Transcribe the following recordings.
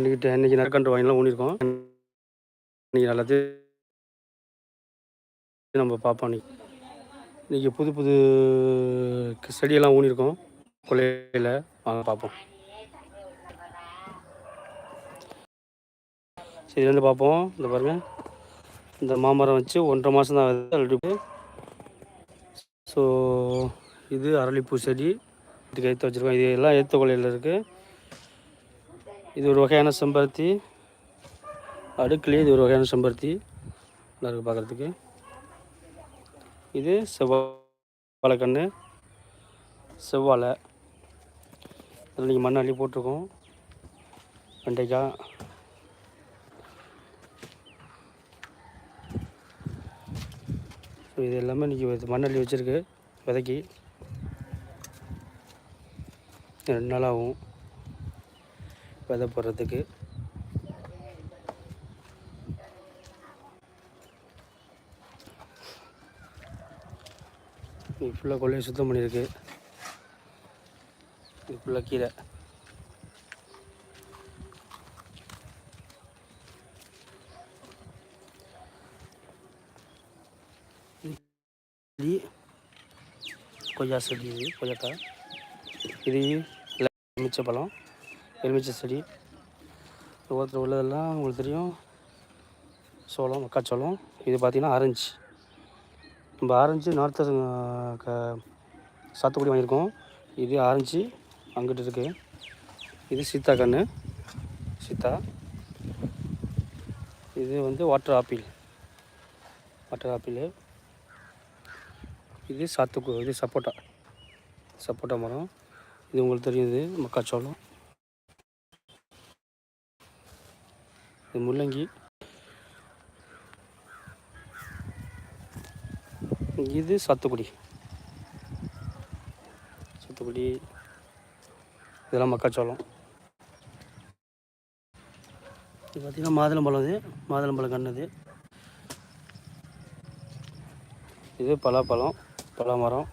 இன்னைக்கு இன்றைக்கி நற்கன்று வாங்கிலாம் ஊனிருக்கோம். இன்னைக்கு எல்லாத்தையும் நம்ம பார்ப்போம் இன்னைக்கு. இன்றைக்கி புது புது செடியெல்லாம் ஊனியிருக்கோம் கொலையில் வாங்க பார்ப்போம் சரி வந்து பார்ப்போம் இந்த பாருங்கள் இந்த மாமரம் வச்சு ஒன்றரை மாதம் தான் ஆகுது. ஆல்ரெடி ஸோ இது அரளிப்பூ செடி. இதுக்கு எடுத்து வச்சுருக்கோம். இது எல்லாம் ஏற்ற கொலையில் இருக்குது இது ஒரு வகையான செம்பருத்தி. அடுக்குலேயே இது ஒரு வகையான செம்பருத்தி. நல்லா இருக்குது பார்க்குறதுக்கு. இது செவ்வாழை கன்று. செவ்வாழை. அதில் நீங்கள் மண் அள்ளி போட்டிருக்கோம். வெண்டைக்காய். ஸோ இது எல்லாமே இன்றைக்கி மண்ணள்ளி வச்சுருக்கு. விதைக்கி. ரெண்டு நாள் ஆகும். விதை போடுறதுக்கு. ஃபுல்லாக கொள்ளையை சுத்தம் பண்ணியிருக்கு. இது ஃபுல்லாக கீரை கொய்யா செடி இது கொய்யாக்காய். இது எலுமிச்சை பழம் எலுமிச்சை செடி ஒருத்தர் உள்ளதெல்லாம் உங்களுக்கு தெரியும். சோளம் மக்காச்சோளம். இது பார்த்திங்கன்னா ஆரஞ்சு. நம்ம ஆரஞ்சு நார்த்து க சாத்துக்குடி வாங்கியிருக்கோம். இது ஆரஞ்சு அங்கிட்டு இருக்குது இது சீத்தா கன்று சீத்தா. இது வந்து வாட்டர் ஆப்பிள் வாட்டர் ஆப்பிள் இது சாத்துக்கு இது சப்போட்டா. சப்போட்டா மரம். இது உங்களுக்கு தெரியும் இது மக்காச்சோளம். இது முள்ளங்கி. இது சாத்துக்குடி. சாத்துக்குடி. இதெல்லாம் மக்காச்சோளம். இது பார்த்திங்கன்னா மாதுளம்பழம் இது. மாதுளம்பழம் கண்ணுது இது. பலாப்பழம் பலாமரம்.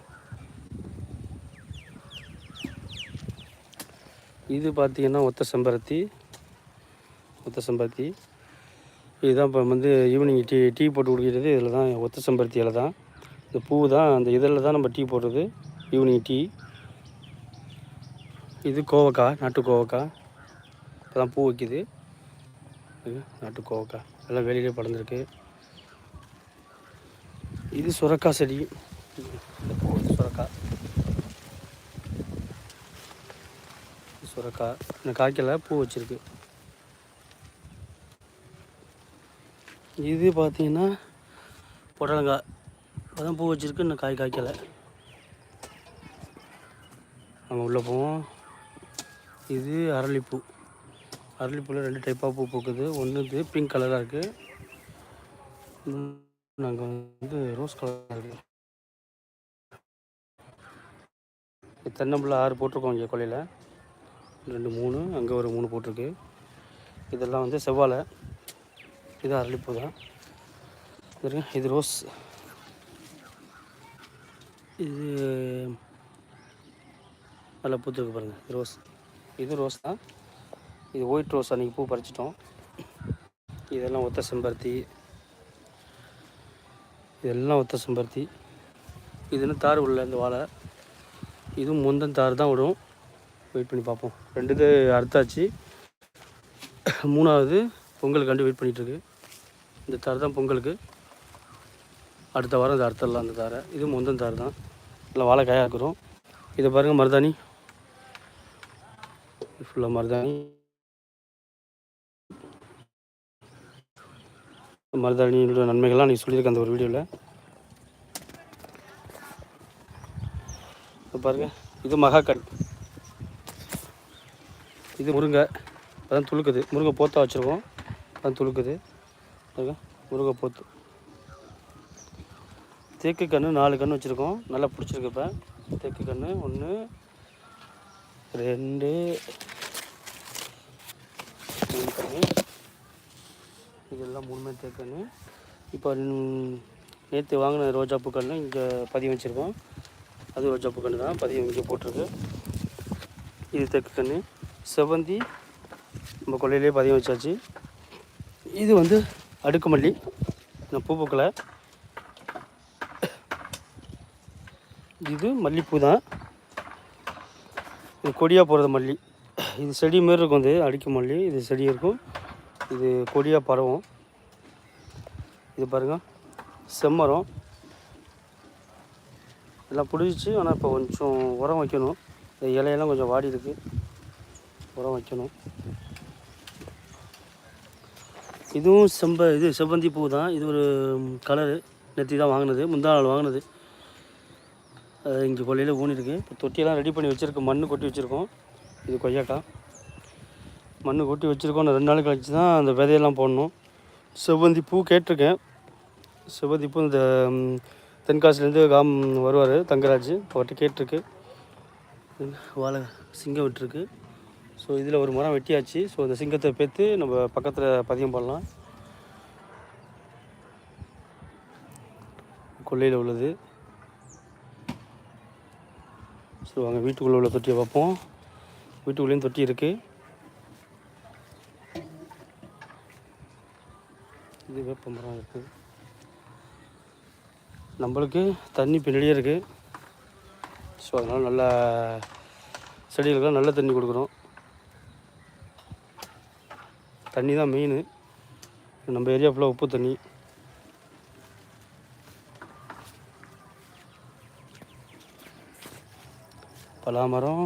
இது பார்த்திங்கன்னா ஒத்த செம்பருத்தி. ஒத்த செம்பருத்தி இதுதான் இப்போ வந்து ஈவினிங் டீ டீ போட்டு குடிக்கிறது. இதில் தான் ஒத்த செம்பருத்தி இலை தான். இந்த பூ தான் அந்த இதில் தான் நம்ம டீ போடுறது. ஈவினிங் டீ இது கோவக்காய் நாட்டு கோவக்காய். இப்போ தான் பூ வைக்குது. நாட்டு கோவக்காய். எல்லாம் வெளியிலே படர்ந்துருக்கு. இது சுரக்காய் செடி. இந்த பூ வந்து சுரக்காய் சுரக்காய் இந்த காய்க்கல பூ வச்சுருக்கு. இது பார்த்தீங்கன்னா புடலங்காய். அதான் பூ வச்சுருக்கு இன்னும் காய் காய்க்கலை. அங்கே உள்ளே போவோம். இது அரளிப்பூ. அரளிப்பூவில் ரெண்டு டைப்பாக பூ பூக்குது. ஒன்று இது பிங்க் கலராக இருக்குது நாங்கள் வந்து ரோஸ் கலராக இருக்குது தென்னம்பிள்ளை ஆறு போட்டிருக்கோம் இங்கே கொலையில் ரெண்டு மூணு அங்கே ஒரு மூணு போட்டிருக்கு. இதெல்லாம் வந்து செவ்வாழை. இது அரளிப்பூ தான். இது ரோஸ். இது நல்லா பூத்துருக்கு பாருங்கள் இது ரோஸ். இது ரோஸ் தான். இது ஒயிட் ரோஸ் அன்றைக்கி பூ பறிச்சிட்டோம். இதெல்லாம் ஒத்த செம்பருத்தி. இதெல்லாம் ஒத்த செம்பருத்தி. இதுன்னு தார் உள்ள இந்த வாழை? இதுவும் முந்தன் தார் தான் விடும். வெயிட் பண்ணி பார்ப்போம். ரெண்டு அறுத்தாச்சு. மூணாவது கண்டு வெயிட் பண்ணிகிட்ருக்கு இந்த தார் தான் பொங்கலுக்கு. அடுத்த வாரம் இந்த அறுத்தரலாம் அந்த தாரை. இது முந்தன் தார் தான். நல்லா வாழைக்காயாக இருக்கிறோம். இதை பாருங்கள் மருதாணி. ஃபுல்லாக மருதாணி. மருதாணியோட நன்மைகள்லாம் நீ சொல்லியிருக்கேன் அந்த ஒரு வீடியோவில் பாருங்கள் இது மகாக்கல். இது முருங்கை. அதான் துளுக்குது. முருங்கை போத்தா வச்சுருக்கோம். அதான் துளுக்குது. பாருங்கள் முருங்கை போத்து. தேக்கு கன்று நாலு கன்று வச்சுருக்கோம். நல்லா பிடிச்சிருக்கு இப்போ. தேக்கு கன்று ஒன்று ரெண்டு மூணு கன்று. இதெல்லாம் மூணுமே தேக்கன்னு இப்போ நேற்று வாங்கின ரோஜாப்பூ கன்று இங்கே பதியம் வச்சுருக்கோம். அது ரோஜாப்பூ கன்று தான் பதியம் இங்கே போட்டிருக்கு. இது தேக்கு கன்று. செவந்தி நம்ம கொள்ளையிலே பதியம் வச்சாச்சு. இது வந்து அடுக்கு மல்லி இந்த பூ பூக்களை இது மல்லிப்பூ தான் இது கொடியாக போகிறது மல்லி. இது செடி மாரி இருக்கும் இது அடுக்கு மல்லி. இது செடி இருக்கும். இது கொடியாக பரவும். இது பாருங்கள் செம்மரம். எல்லாம் பிடிச்சி ஆனால் இப்போ கொஞ்சம் உரம் வைக்கணும். இந்த இலையெல்லாம் கொஞ்சம் வாடி இருக்குது உரம் வைக்கணும். இதுவும் செம்ப இது செவ்வந்தி பூ தான். இது ஒரு கலரு. நெத்தி தான் வாங்கினது. முந்தா நாள் வாங்கினது. அது இங்கே கொல்லையில் ஊனிருக்கு. இப்போ தொட்டியெல்லாம் ரெடி பண்ணி வச்சுருக்கோம் மண் கொட்டி வச்சுருக்கோம். இது கொய்யாக்காய் மண் கொட்டி வச்சுருக்கோம். நான் ரெண்டு நாள் கழிச்சு தான் அந்த விதையெல்லாம் போடணும். செவ்வந்தி பூ கேட்டிருக்கேன். செவ்வந்தி பூ இந்த தென்காசிலேருந்து காம் வருவார் தங்கராஜ். அவர்கிட்ட கேட்டிருக்கு. வாழை சிங்கம் விட்டுருக்கு. ஸோ இதில் ஒரு மரம் வெட்டியாச்சு. ஸோ இந்த சிங்கத்தை பேத்து நம்ம பக்கத்தில் பதியம் பண்ணலாம். கொல்லையில் உள்ளது. ஸோ அங்கே வீட்டுக்குள்ளே உள்ள தொட்டியை பார்ப்போம். வீட்டுக்குள்ளேயும் தொட்டி இருக்குது இது வேப்ப மரம் இருக்குது நம்மளுக்கு தண்ணி பின்னாடியே இருக்குது ஸோ அதனால் நல்லா செடிகளுக்கெல்லாம் நல்ல தண்ணி கொடுக்குறோம். தண்ணி தான் மெயின் நம்ம ஏரியா ஃபுல்லாக உப்பு தண்ணி. பலா மரம்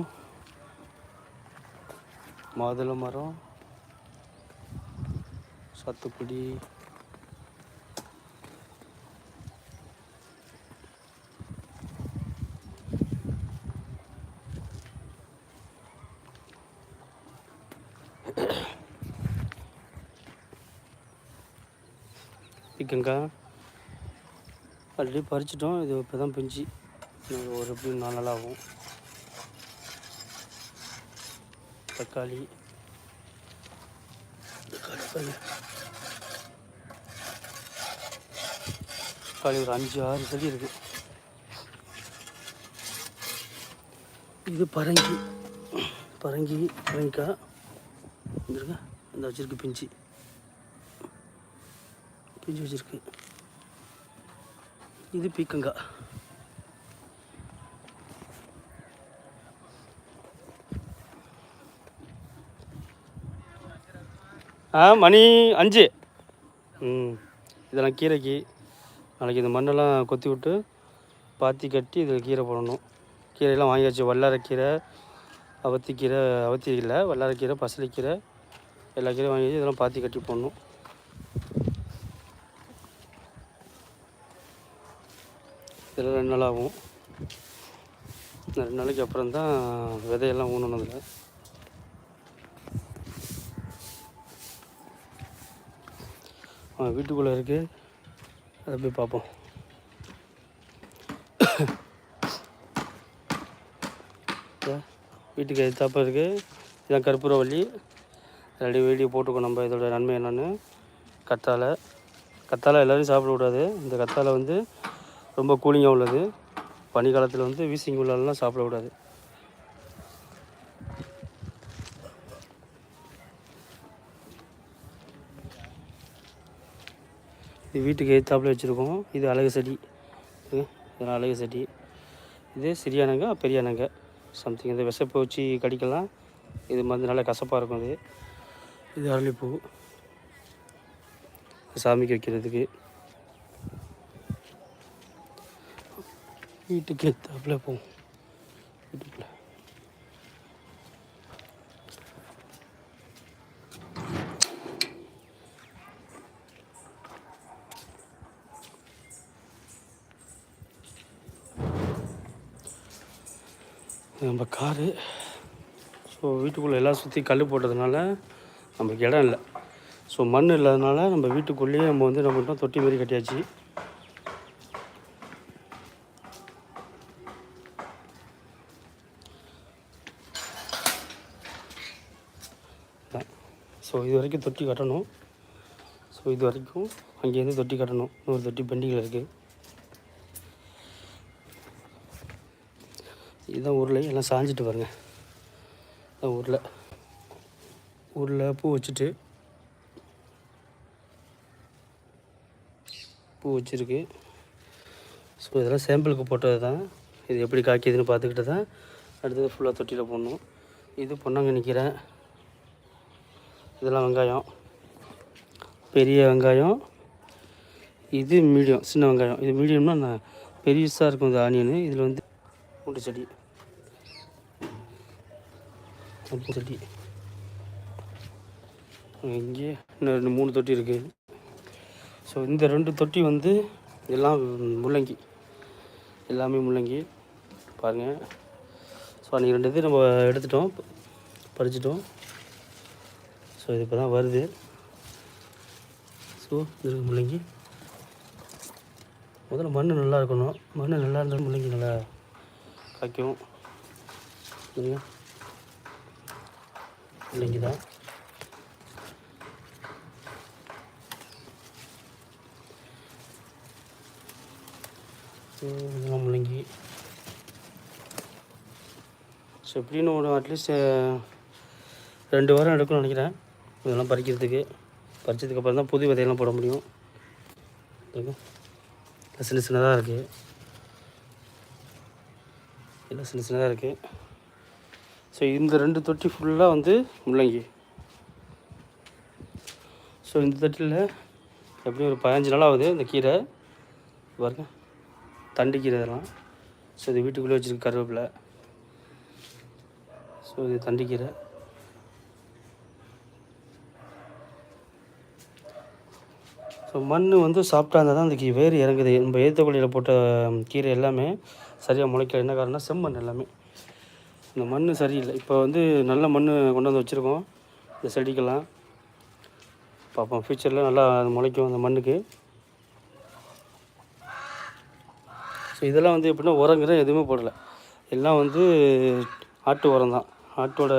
மாதுளை மரம் சத்துக்குடி பீக்கங்காய் ஆல்ரெடி பறிச்சிட்டோம். இது இப்போ தான் பிஞ்சு. இன்னும் ஒரு எப்படி நாலு நாள் ஆகும். தக்காளி. தக்காளி தக்காளி ஒரு அஞ்சு ஆறு செடி இருக்குது இது பரங்கி. பரங்கி பரங்கிக்காய். இங்க இருக்க? இந்த பிஞ்சு. பிஞ்சு வச்சுருக்கு இது பீக்கங்கா ஆ மணி அஞ்சு. ம் இதெல்லாம் கீரைக்கு. நாளைக்கு இந்த மண்ணெல்லாம் கொத்தி விட்டு பாத்தி கட்டி இதில் கீரை போடணும். கீரையெல்லாம் வாங்கியாச்சு. வல்லாரக்கீரை அவத்திக்கீரை அவத்தி இல்லை வல்லாரக்கீரை பசலைக்கீரை எல்லா கீரையும் வாங்கி இதெல்லாம் பாத்தி கட்டி போடணும். இதெல்லாம் ரெண்டு நாள் ஆகும். ரெண்டு நாளைக்கு அப்புறம் தான் விதையெல்லாம் ஊனணும் அதில் வீட்டுக்குள்ளே இருக்குது அதை போய் பார்ப்போம். வீட்டுக்கு வீட்டுக்கு எதிர்த்தாப்புல இருக்குது இதான் கற்பூரவள்ளி ரெடி வீடியோ போட்டுக்கோ நம்ம இதோட நன்மை என்னென்னு. கத்தாழை. கத்தாழை எல்லோரும் சாப்பிடக்கூடாது இந்த கத்தாழை வந்து ரொம்ப கூலிங்காக உள்ளது. பனிக்காலத்தில் வந்து வீசிங் உள்ளாலெலாம் சாப்பிடக்கூடாது இது வீட்டுக்கு எதிர்த்தாப்புல வச்சுருக்கோம். இது அழகு செடி. இதெல்லாம் அழகு செடி. இது சிறியானங்க பெரியானங்க சம்திங் இந்த விஷப்பூ வச்சு கடிக்கலாம். இது வந்து நல்லா கசப்பாக இருக்கும் இது இது அரளிப்பூ. சாமிக்கு வைக்கிறதுக்கு. வீட்டுக்கு எடுத்தாப்புல போவோம் வீட்டுக்குள்ள. நம்ம காரு. ஸோ வீட்டுக்குள்ளே எல்லாம் சுற்றி கல் போட்டதுனால நமக்கு இடம் இல்லை. ஸோ மண் இல்லாதனால நம்ம வீட்டுக்குள்ளேயே நம்ம வந்து நம்ம தொட்டி மாரி கட்டியாச்சு ஸோ இது வரைக்கும் தொட்டி கட்டணும். ஸோ இது வரைக்கும் அங்கேருந்து தொட்டி கட்டணும். இன்னொரு தொட்டி பெண்டிங்கில் இருக்குது இதுதான் ஊரில் எல்லாம் சாஞ்சிட்டு பாருங்க. இதான் ஊரில். ஊரில் பூ வச்சுட்டு பூ வச்சுருக்கு. ஸோ இதெல்லாம் சாம்பிளுக்கு போட்டது தான் இது எப்படி காய்க்குதுன்னு பார்த்துக்கிட்டு தான் அடுத்தது ஃபுல்லாக தொட்டியில் போடணும். இது பொன்னாங்க நிற்கிறேன் இதெல்லாம் வெங்காயம் பெரிய வெங்காயம் இது மீடியம் சின்ன வெங்காயம். இது மீடியம்னா நான் பெருசாக இருக்கும் இந்த ஆனியனு இதில் வந்து பூண்டு செடி. பூண்டு செடி. இங்கே இன்னும் ரெண்டு மூணு தொட்டி இருக்குது ஸோ இந்த ரெண்டு தொட்டி வந்து எல்லாம் முள்ளங்கி. எல்லாமே முள்ளங்கி. பாருங்கள் ஸோ அன்றைக்கி ரெண்டு இது நம்ம எடுத்துட்டோம் பறிச்சிட்டோம். ஸோ இது இப்போ தான் வருது. ஸோ இது முள்ளங்கி. முதல்ல மண் நல்லா இருக்கணும். மண் நல்லா இருந்தால் முள்ளங்கி நல்லா காய்க்கும். சரிங்க முள்ளங்கி தான் இதெல்லாம் முள்ளங்கி. ஸோ எப்படின்னு ஒரு அட்லீஸ்ட் ரெண்டு வாரம் எடுக்கணும்னு நினைக்கிறேன். இதெல்லாம் பறிக்கிறதுக்கு. பறிச்சதுக்கப்புறம் தான் புது விதையெல்லாம் போட முடியும். எல்லாம் சின்ன சின்னதாக இருக்குது எல்லாம் சின்ன சின்னதாக இருக்குது ஸோ இந்த ரெண்டு தொட்டி ஃபுல்லாக வந்து முள்ளங்கி. ஸோ இந்த தொட்டியில் எப்படியும் ஒரு பதினஞ்சு நாள் ஆகுது இந்த கீரை. பாருங்க. தண்டு கீரை இதெல்லாம். ஸோ இது வீட்டுக்குள்ளே வச்சுருக்கு கருவேப்பிலை. ஸோ இது தண்டுக்கீரை ஸோ மண் வந்து சாப்பிட்டா இருந்தால் தான் அந்த வேர் இறங்குது. நம்ம ஏத்தக்கொள்ளியில் போட்ட கீரை எல்லாமே சரியாக முளைக்கல. என்ன காரணம்னா செம்மண் எல்லாமே. இந்த மண் சரியில்லை. இப்போ வந்து நல்ல மண் கொண்டு வந்து வச்சுருக்கோம். இந்த செடிக்கெல்லாம். பார்ப்போம். ஃப்யூச்சரில் நல்லா முளைக்கும் அந்த மண்ணுக்கு. ஸோ இதெல்லாம் வந்து எப்படின்னா உரங்கிற எதுவுமே போடலை. எல்லாம் வந்து ஆட்டு உரம் தான். ஆட்டோட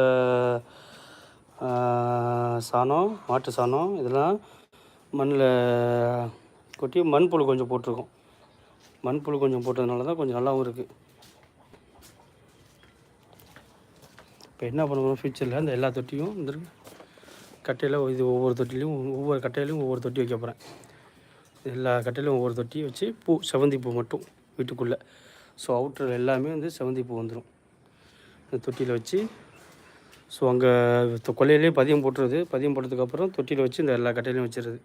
சாணம் மாட்டு சாணம் இதெல்லாம் மண்ணில் கொட்டி மண்புழு கொஞ்சம் போட்டிருக்கோம். மண்புழு கொஞ்சம் போட்டதுனால தான் கொஞ்சம் நல்லாவும் இருக்குது இப்போ என்ன பண்ணுவோம் ஃப்யூச்சரில் இந்த எல்லா தொட்டியும் இந்த கட்டையில் இது ஒவ்வொரு தொட்டிலையும் ஒவ்வொரு கட்டையிலையும் ஒவ்வொரு தொட்டி வைக்க போகிறேன் எல்லா கட்டையிலும் ஒவ்வொரு தொட்டியும் வச்சு பூ செவந்தி பூ மட்டும் வீட்டுக்குள்ளே. ஸோ அவுட்டர் எல்லாமே வந்து செவந்தி பூ வந்துடும் இந்த தொட்டியில் வச்சு ஸோ அங்கே கொல்லையிலே பதியம் போட்டுருது. பதியம் போட்டதுக்கப்புறம் தொட்டியில் வச்சு இந்த எல்லா கட்டையிலையும் வச்சிருது.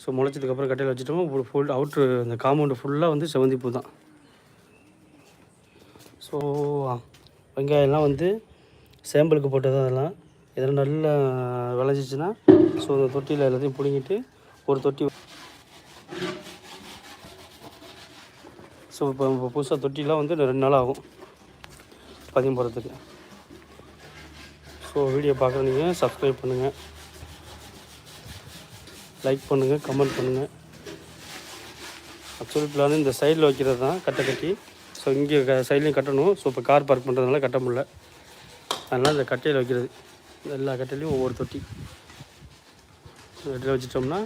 ஸோ முளைச்சதுக்கப்புறம் கட்டையில் வச்சுட்டோம் ஃபுல் அவுட்ரு அந்த காம்பவுண்டு ஃபுல்லாக வந்து செவந்தி பூ தான். ஸோ வெங்காயம்லாம் வந்து சேம்பிளுக்கு போட்டது அதெல்லாம். இதெல்லாம் நல்லா விளைஞ்சிச்சின்னா ஸோ இந்த தொட்டியில் எல்லாத்தையும் பிடுங்கிட்டு ஒரு தொட்டி ஸோ இப்போ புதுசாக தொட்டிலாம் வந்து ரெண்டு நாள் ஆகும் பதியம் போடுறதுக்கு. ஸோ வீடியோ பார்க்குற நீங்கள் சப்ஸ்கிரைப் பண்ணுங்கள் லைக் பண்ணுங்கள் கமெண்ட் பண்ணுங்கள் ஆக்சுவலி பிளான் இந்த சைடில் வைக்கிறது தான் கட்டை கட்டி. ஸோ இங்கே க சைட்லேயும் கட்டணும். ஸோ இப்போ கார் பார்க் பண்ணுறதுனால கட்ட முடில அதனால் இந்த கட்டையில் வைக்கிறது. எல்லா கட்டையிலையும் ஒவ்வொரு தொட்டி. கட்டையில் வச்சிட்டோம்னா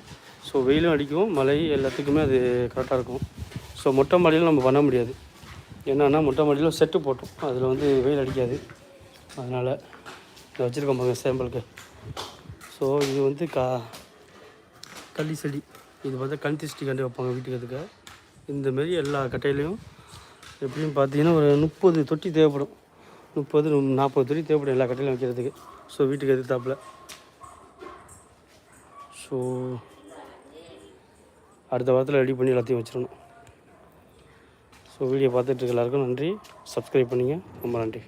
ஸோ வெயிலும் அடிக்கும் மழை எல்லாத்துக்குமே அது கரெக்டாக இருக்கும். ஸோ மொட்டை மாடியில் நம்ம பண்ண முடியாது. என்னன்னா மொட்டை மாடியில் செட்டு போட்டோம். அதில் வந்து வெயில் அடிக்காது. அதனால் இதை வச்சுருக்கோம் பாருங்க சேம்பிளுக்கு ஸோ இது வந்து கா கள்ளி செடி. இது பார்த்தா கண் திருஷ்டி கண்டு வைப்பாங்க வீட்டுக்கு அதுக்கு இந்த மாரி எல்லா கட்டையிலையும் எப்படியும் பார்த்தீங்கன்னா ஒரு முப்பது தொட்டி தேவைப்படும். முப்பது நாற்பது தொட்டி தேவைப்படும் எல்லா கட்டையிலும் வைக்கிறதுக்கு. ஸோ வீட்டுக்கு எதிர்த்தாப்புல. ஸோ அடுத்த வாரத்தில் ரெடி பண்ணி எல்லாத்தையும் வச்சிடணும். ஸோ வீடியோ பார்த்துட்டு இருக்க எல்லாருக்கும் நன்றி. சப்ஸ்கிரைப் பண்ணிங்க. ரொம்ப நன்றி.